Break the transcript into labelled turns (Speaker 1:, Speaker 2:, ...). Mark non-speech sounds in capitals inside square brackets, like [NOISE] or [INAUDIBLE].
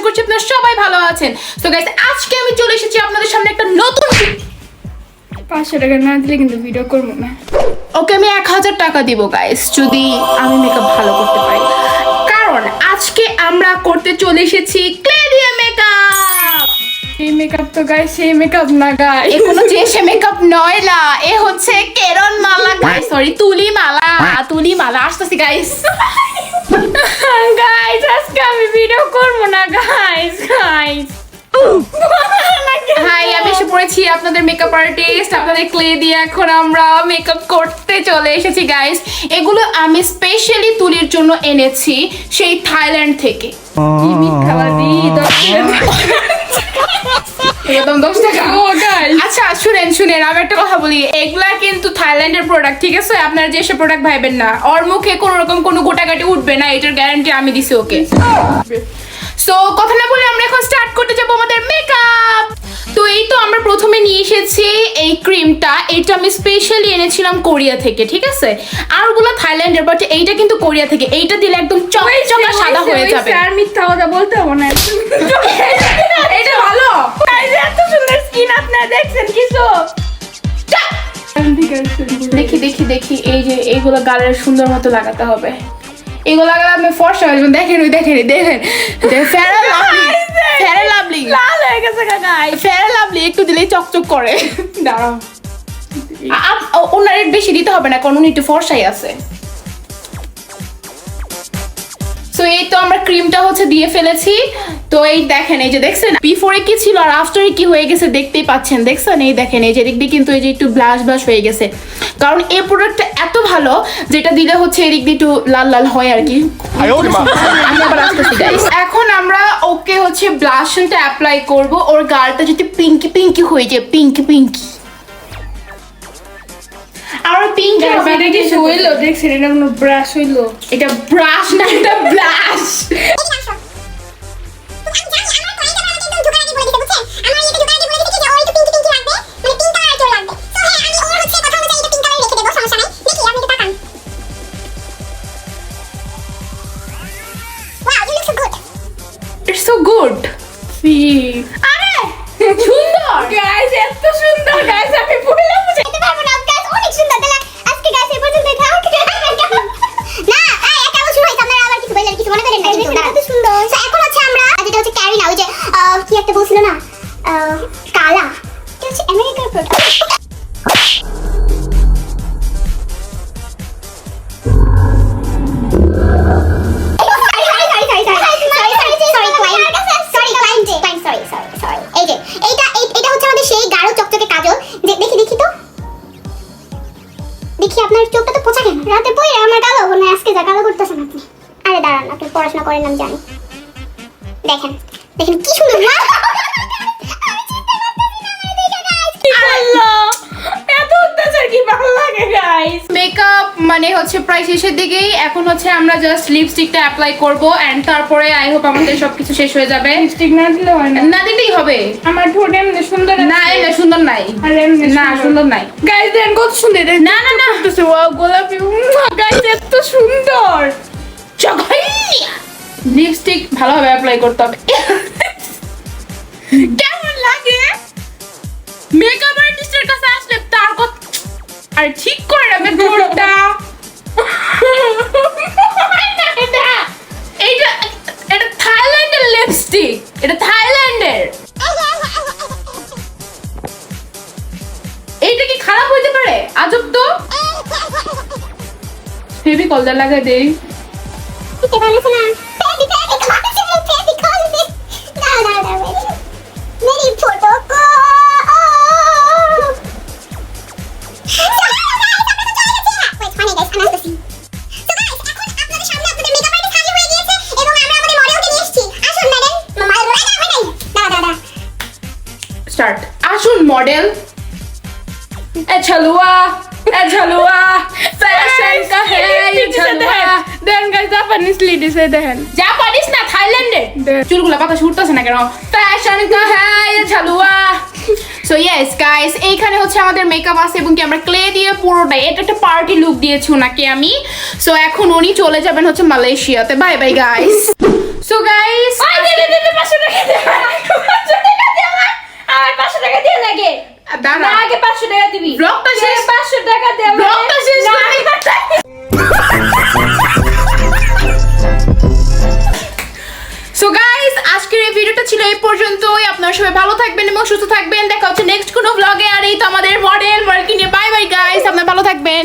Speaker 1: আশা করছি আপনারা সবাই ভালো আছেন। তো গাইস আজকে আমি চলে এসেছি আপনাদের সামনে একটা নতুন
Speaker 2: পাঁচশো টাকা না দিলে কিন্তু ভিডিও করব না।
Speaker 1: ওকে আমি এক হাজার টাকা দিব গাইস যদি আমি মেকআপ ভালো করতে পারি। কারণ আজকে আমরা করতে চলে এসেছি ক্লে দিয়ে মেকআপ
Speaker 2: এই মেকআপ তো গাই সেই মেকআপ না গাই
Speaker 1: এ কোনো যে সে মেকআপ নয় না এ হচ্ছে কেরন মালা গাইস সরি তুলি মালা তুলি মালা আসতেছি গাইস
Speaker 2: গাইস [LAUGHS] আজকে ভিডিও করব না গাইস গাইস
Speaker 1: হাই আমি এসে পড়েছি আপনাদের মেকআপ আর্টিস্ট আপনাদের ক্লে দিয়ে এখন আমরা মেকআপ করতে চলে এসেছি গাইস এগুলো আমি স্পেশালি তুলির জন্য এনেছি সেই থাইল্যান্ড থেকে।
Speaker 2: দিই দশ
Speaker 1: টাকা। আচ্ছা শুনেন শুনেন আমি একটা কথা বলি। এগুলা কিন্তু থাইল্যান্ডের প্রোডাক্ট ঠিক আছে? আপনারা যে সে প্রোডাক্ট ভাইবেন না। ওর মুখে কোনো রকম কোনো গোটাগাটি উঠবে না এটার গ্যারান্টি আমি দিছি ওকে। সো কথা না বলে আমরা এখন স্টার্ট করতে যাব আমাদের মেকআপ তো এই তো আমরা প্রথমে নিয়ে এসেছি এই ক্রিমটা এটা আমি স্পেশালি এনেছিলাম কোরিয়া থেকে ঠিক আছে? আর ওগুলো থাইল্যান্ডের বাট এইটা কিন্তু কোরিয়া থেকে। এইটা দিলে একদম চকচকা সাদা হয়ে যাবে।
Speaker 2: আর মিথ্যা কথা বলতে হবে না। [LAUGHS]
Speaker 1: এটা ভালো।
Speaker 2: এত সুন্দর স্কিন আপনারা দেখছেন কিছু?
Speaker 1: দেখি দেখি দেখি এই যে এইগুলো গালের সুন্দর মতো লাগাতে হবে। এগুলো লাগালে আপনি ফর্সা হয়ে যাবেন। দেখেন ওই দেখেন দেখেন। [LAUGHS] লাভলি। লাভলি।
Speaker 2: লাল হয়ে গেছে
Speaker 1: লাভলি একটু দিলেই চকচক করে। দাঁড়াও। ওনার বেশি দিতে হবে না কারণ উনি একটু ফর্সাই আছে। তো এই তো আমরা ক্রিমটা হচ্ছে দিয়ে ফেলেছি। তো এই দেখেন এই যে দেখছেন? বিফোরে কি ছিল আর আফটারে কি হয়ে গেছে দেখতেই পাচ্ছেন। দেখছেন? এই দেখেন এই যে এদিক দিয়ে কিন্তু এই যে একটু ব্লাশ ব্লাশ হয়ে গেছে। কারণ এই প্রোডাক্টটা এত ভালো যেটা দিলে হচ্ছে এদিক দিয়ে একটু লাল লাল হয় আর কি। আমি আবার আসতেছি guys। এখন আমরা ওকে হচ্ছে ব্লাশনটা অ্যাপ্লাই করব। ওর গালটা যদি পিঙ্কি পিঙ্কি হয়ে যায় পিঙ্কি পিঙ্কি আর পিঙ্কি
Speaker 2: এটা কিছু হইল দেখছেন এটা কোনো ব্রাশ হইল।
Speaker 1: এটা ব্রাশ না এটা ব্লাশ ইটস সো গুড
Speaker 2: সি
Speaker 3: কি একটা বলছিল না? কালা। এটা হচ্ছে আমেরিকার প্রোডাক্ট আপনার রাতে আমার আজকে করতেছেন দাঁড়ান পড়াশোনা জানি। দেখেন। দেখেন কি সুন্দর না [LAUGHS]
Speaker 2: আল্লাহ এত অত্যাচার কি ভালো লাগে গাইস
Speaker 1: মেকআপ মানে হচ্ছে প্রায় শেষের দিকেই। এখন হচ্ছে আমরা জাস্ট লিপস্টিকটা অ্যাপ্লাই করব এন্ড তারপরে আই হোপ আমাদের সবকিছু শেষ হয়ে যাবে।
Speaker 2: লিপস্টিক না দিলে হয় না।
Speaker 1: না দিলেই হবে।
Speaker 2: আমার ঠোঁট এমনি সুন্দর
Speaker 1: না এমনি সুন্দর নাই।
Speaker 2: আর
Speaker 1: না সুন্দর। নাই।
Speaker 2: গাইস দেন কত সুন্দর।
Speaker 1: না না না।
Speaker 2: ওয়াও গোলাপি। গাইস এত সুন্দর।
Speaker 1: লিপস্টিক ভালোভাবে অ্যাপ্লাই করতে হবে। কেমন লাগে? মেকআপ আর্টিস্টের কাছে আসলে তার আর ঠিক করে রাখবে ঠোঁটটা এইটা কি খারাপ হইতে পারে? আজব তো। দেই। স্টার্ট। আসুন মডেল এ ছলুয়া এ ছলুয়া ফ্যাশন কা হে ये ছলুয়া
Speaker 2: দেন গাইস জাপানিজ লিডিস এই দেখেন।
Speaker 1: জাপানিস না থাইল্যান্ডের
Speaker 2: দে-
Speaker 1: চুলগুলা পাতা উঠতেছে না কেন? ফ্যাশন কা হে ये ছলুয়া সো ইয়েস গাইস এইখানে হচ্ছে আমাদের মেকআপ আছে এবং কি আমরা ক্লে দিয়ে পুরোটাই এটা একটা পার্টি লুক দিয়েছি ওনাকে আমি। সো এখন উনি চলে যাবেন হচ্ছে মালয়েশিয়াতে। Bye bye guys so guys
Speaker 2: দিলে দিলে পাশে দিয়ে লাগে
Speaker 1: দাঁড়া।
Speaker 2: আগে পাঁচশো টাকা দিবি।
Speaker 1: ব্লগটা শেষ-
Speaker 2: পাঁচশো টাকা দে।
Speaker 1: ব্লগটা শেষ সো গাইস আজকের এই ভিডিওটা ছিল এই পর্যন্তই। আপনারা সবাই ভালো থাকবেন এবং সুস্থ থাকবেন। দেখা হচ্ছে নেক্সট কোনো ব্লগে আর এই তো আমাদের মডেল মার্কিনে বাই বাই গাইস আপনারা ভালো থাকবেন।